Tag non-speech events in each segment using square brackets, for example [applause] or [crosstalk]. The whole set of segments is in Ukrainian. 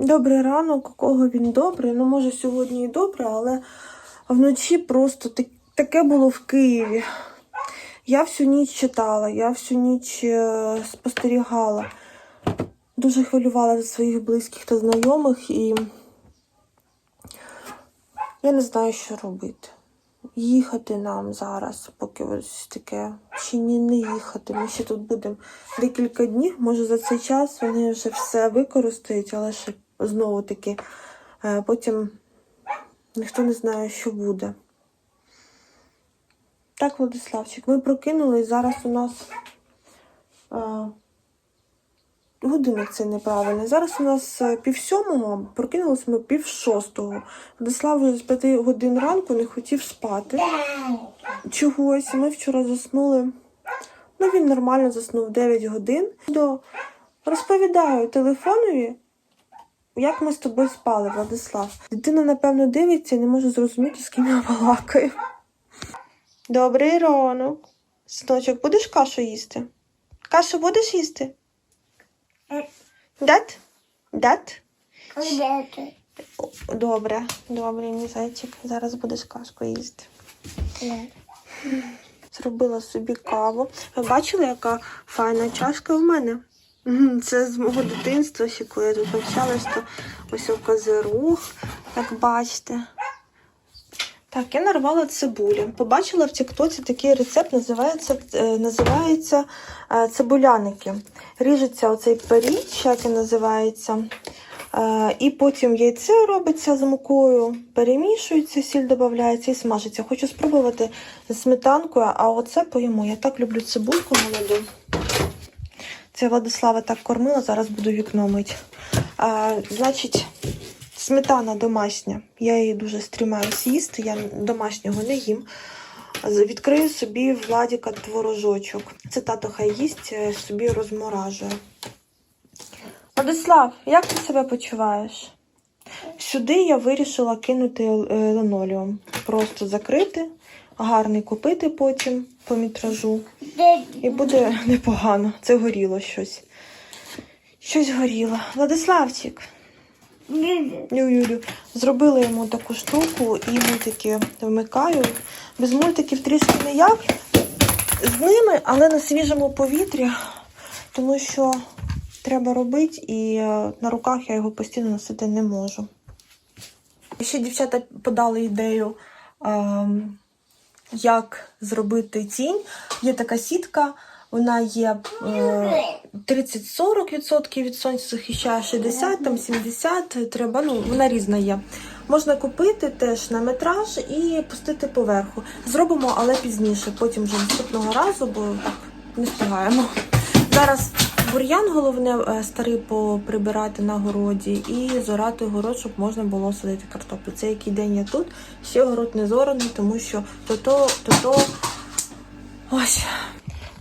Добрий ранок, у кого він добрий. Ну, може, сьогодні і добре, але вночі просто таке було в Києві. Я всю ніч читала, я всю ніч е, спостерігала. Дуже хвилювала за своїх близьких та знайомих і я не знаю, що робити. Їхати нам зараз, поки ось таке, чи ні, не їхати. Ми ще тут будемо декілька днів. Може за цей час вони вже все використають, але ще знову таки е, потім ніхто не знає, що буде. Так, Владиславчик, ми прокинулись. Зараз у нас е, годинник це неправильний. Зараз у нас е, пів сьомого, прокинулись ми пів шостого. Владислав з п'яти годин ранку не хотів спати. Чогось. Ми вчора заснули. Ну, він нормально заснув 9 годин. До... Розповідаю телефонові, як ми з тобою спали, Владислав. Дитина, напевно, дивиться і не може зрозуміти, з ким я балакаю. Добрий ранок. Синочок, будеш кашу їсти? Кашу будеш їсти? Дат? Дат? Добре, добре, мій зайчик. Зараз будеш кашку їсти. Зробила собі каву. Ви бачили, яка файна чашка в мене? Це з мого дитинства, ще коли я тут навчалась, то ось у козирог, як бачите. Так, я нарвала цибулю. Побачила в Тіктоці такий рецепт, називається, е, називається е, цибуляники. Ріжеться оцей періч, як він називається. Е, І потім яйце робиться з мукою, перемішується, сіль додається і смажиться. Хочу спробувати з сметанкою, а оце поїмо. Я так люблю цибульку молоду. Це Владислава так кормила, зараз буду вікно мить. А, значить, сметана домашня. Я її дуже стрімаюсь їсти, я домашнього не їм. Відкрию собі Владіка творожочок. Це тато хай їсть, е, собі розморажує. Владислав, як ти себе почуваєш? Сюди я вирішила кинути е, линолеум. Просто закрити, гарний купити потім по мітражу. І буде непогано. Це горіло щось. Щось горіло. Владиславчик. Ю-ю-ю. Зробила йому таку штуку і мультики вмикаю. Без мультиків трішки не як. З ними, але на свіжому повітрі, тому що треба робити, і е, на руках я його постійно носити не можу. Ще дівчата подали ідею, ем, як зробити тінь. Є така сітка, вона є е, 30-40% від сонця захищає 60, там 70, треба, ну, вона різна є. Можна купити теж на метраж і пустити поверху. Зробимо, але пізніше, потім вже наступного разу, бо так не встигаємо. Зараз бур'ян головне е, старий поприбирати на городі і зорати город, щоб можна було садити картоплю. Це який день я тут. Ще город не зораний, тому що то-то, то-то. Ось.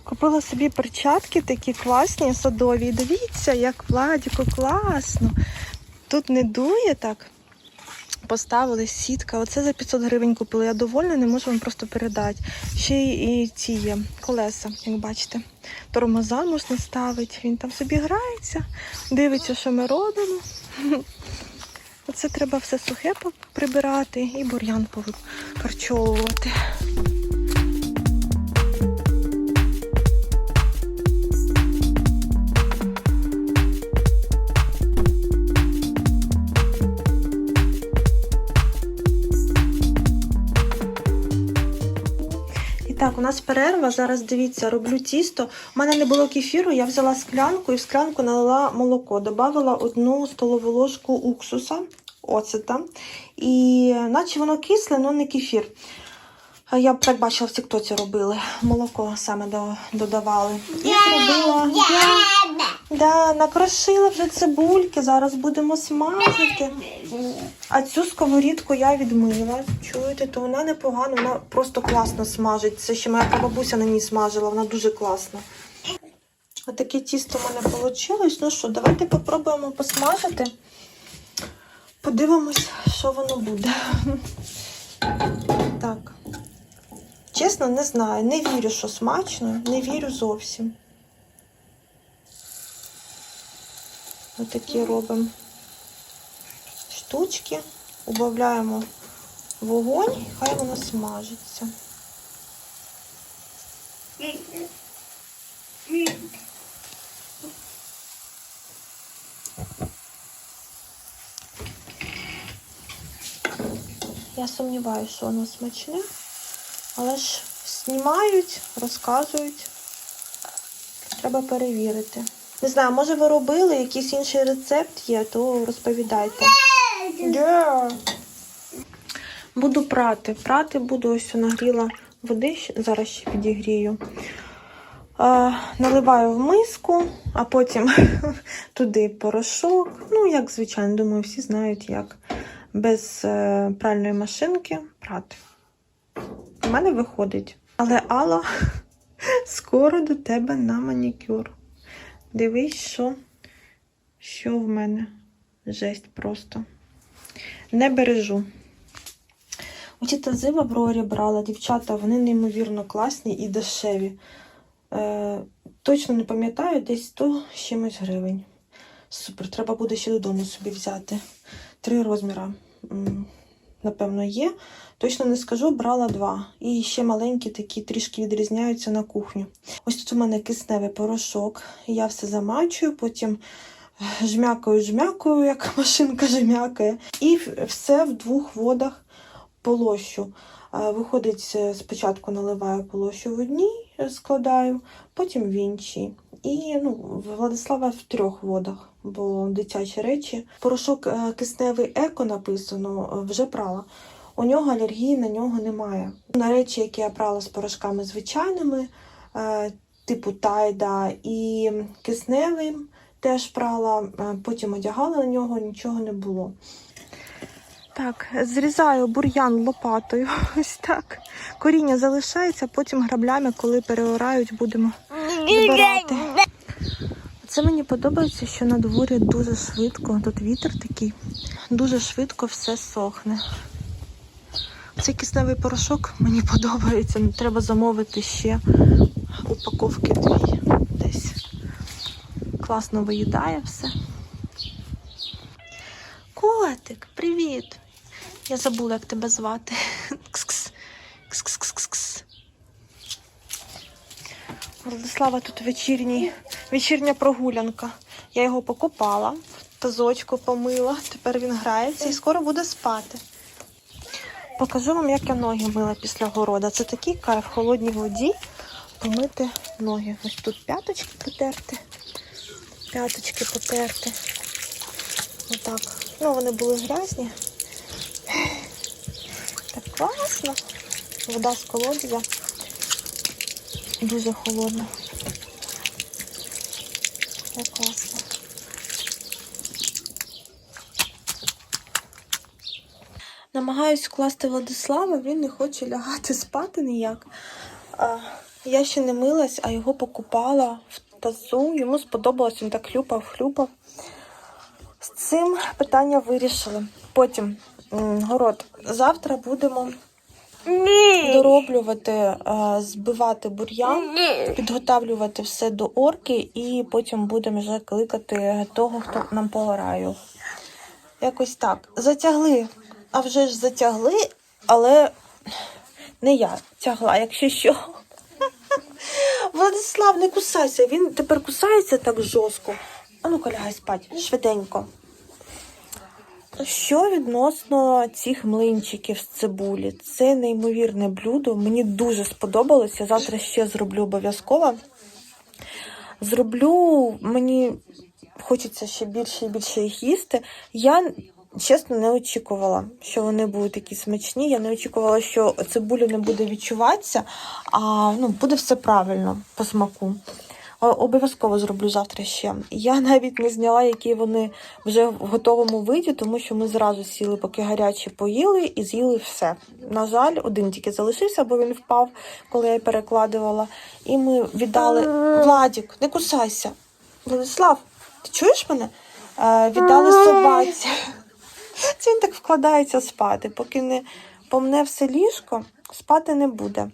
Купила собі перчатки такі класні, садові. Дивіться, як Владіку класно. Тут не дує так. Поставили сітка. Оце за 500 гривень купили. Я довольна, не можу вам просто передати. Ще і ці є колеса, як бачите. Тормоза можна ставити. Він там собі грається, дивиться, що ми робимо. [laughs] Оце треба все сухе прибирати і бур'ян повикорчовувати. Так, у нас перерва. Зараз дивіться, роблю тісто. У мене не було кефіру, я взяла склянку і в склянку налила молоко. Добавила одну столову ложку уксуса, оцета. І наче воно кисле, але не кефір. Я б так бачила, в тіктоці робили. Молоко саме до- додавали. І зробила. Я, да, накрошила вже цибульки, зараз будемо смажити. А цю сковорідку я відмила. Чуєте, то вона непогана, вона просто класно смажить. Це ще моя бабуся на ній смажила, вона дуже класна. Отаке тісто в мене вийшло. Ну що, давайте попробуємо посмажити. Подивимось, що воно буде. Чесно, не знаю. Не вірю, що смачно, не вірю зовсім. Отакі робимо. штучки, убавляємо вогонь, хай воно смажиться. Я сумніваюся, що воно смачне, але ж знімають, розказують. Треба перевірити. Не знаю, може ви робили якийсь інший рецепт є, то розповідайте. Буду прати. Прати буду ось нагріла води, зараз ще підігрію. Наливаю в миску, а потім [laughs] туди порошок. Ну, як звичайно, думаю, всі знають, як без е, пральної машинки прати. У мене виходить. Але Алла, [laughs] скоро до тебе на манікюр. Дивись, що, що в мене. Жесть просто. Не бережу. Оці тази в Аврорі брала, дівчата, вони неймовірно класні і дешеві. Е, точно не пам'ятаю, десь 100 з чимось гривень. Супер, треба буде ще додому собі взяти. Три розміра, напевно, є. Точно не скажу, брала два. І ще маленькі такі трішки відрізняються на кухню. Ось тут у мене кисневий порошок. Я все замачую, потім е, жмякаю, жмякаю, як [laughs] машинка жмякає. І все в двох водах полощу. Е, Виходить, е, спочатку наливаю полощу в одній, складаю, потім в іншій. І ну, Владислава в трьох водах, бо дитячі речі. Порошок е, кисневий еко написано, е, вже прала. У нього алергії на нього немає. На речі, які я прала з порошками звичайними, е, типу тайда і кисневим теж прала, потім одягала на нього, нічого не було. Так, зрізаю бур'ян лопатою. [laughs] Ось так. Коріння залишається, потім граблями, коли переорають, будемо збирати. Це мені подобається, що на дворі дуже швидко, тут вітер такий, дуже швидко все сохне. Цей кисневий порошок мені [laughs] подобається. Треба замовити ще упаковки дві десь. Класно виїдає все. Котик, привіт! Я забула, як тебе звати. [laughs] Кс-кс. Кс-кс-кс-кс. Владислава тут вечірній, вечірня прогулянка. Я його покопала, тазочку помила, тепер він грається і скоро буде спати. Покажу вам, як я ноги мила після города. Це такий кайф в холодній воді помити ноги. Ось тут п'яточки потерти. П'яточки потерти. Отак. Ну, вони були грязні. Так класно. Вода з колодязя. Дуже холодна. Класно. Намагаюсь вкласти Владислава, він не хоче лягати спати ніяк. Я ще не милась, а його покупала в тазу. Йому сподобалось, він так хлюпав, хлюпав. З цим питання вирішили. Потім город. Завтра будемо дороблювати, збивати бур'ян, підготавлювати все до орки, і потім будемо вже кликати того, хто нам погораю. Якось так. Затягли. А вже ж затягли, але не я тягла, якщо що. [laughs] Владислав, не кусайся. Він тепер кусається так жорстко. А ну-ка лягай спать, швиденько. Що відносно цих млинчиків з цибулі? Це неймовірне блюдо. Мені дуже сподобалося. Завтра ще зроблю обов'язково. Зроблю, мені хочеться ще більше і більше їх їсти. Я чесно не очікувала, що вони будуть такі смачні. Я не очікувала, що цибуля не буде відчуватися, а ну, буде все правильно по смаку. Обов'язково зроблю завтра ще. Я навіть не зняла, які вони вже в готовому виді, тому що ми зразу сіли, поки гарячі поїли і з'їли все. На жаль, один тільки залишився, бо він впав, коли я перекладувала. І ми віддали. Владік, не кусайся. Владислав, ти чуєш мене? Е, віддали собаці. Це він так вкладається спати. Поки не помне все ліжко, спати не буде.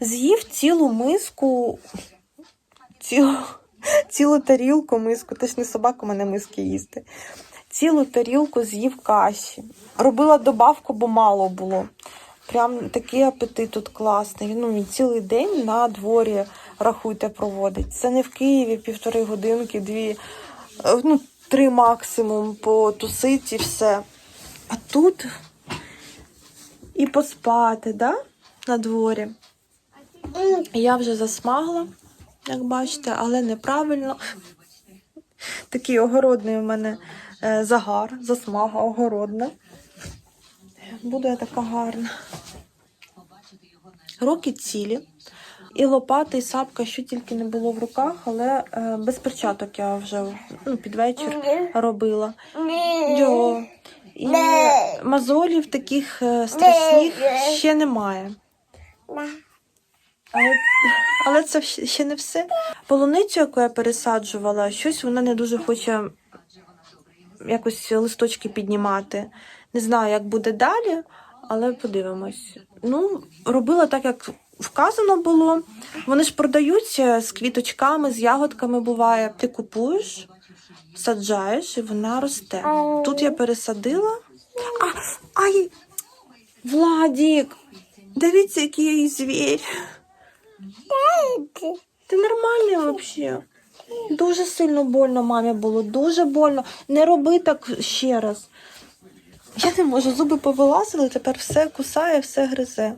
З'їв цілу миску, цілу, цілу тарілку миску, не собака у мене миски їсти. цілу тарілку з'їв каші. Робила добавку, бо мало було. Прям такий апетит тут класний. Ну, він цілий день на дворі, рахуйте, проводить. Це не в Києві півтори годинки, дві, е, ну, три максимум потусить і все. А тут і поспати, да? На дворі. Я вже засмагла, як бачите, але неправильно. Такий огородний у мене е, загар, засмага огородна. Буду я така гарна. Руки цілі. І лопата, і сапка, що тільки не було в руках, але е, без перчаток я вже ну, під вечір робила. Йо. І мозолів таких е, страшних ще немає. Але, але це ще не все. Полуницю, яку я пересаджувала, щось вона не дуже хоче якось листочки піднімати. Не знаю, як буде далі, але подивимось. Ну, робила так, як вказано було. Вони ж продаються з квіточками, з ягодками буває. Ти купуєш, саджаєш і вона росте. Тут я пересадила. А, ай! Владік! Дивіться, який її звір. Ти нормальний взагалі. Дуже сильно больно мамі було, дуже больно. Не роби так ще раз. Я не можу, зуби повилазили, тепер все кусає, все гризе.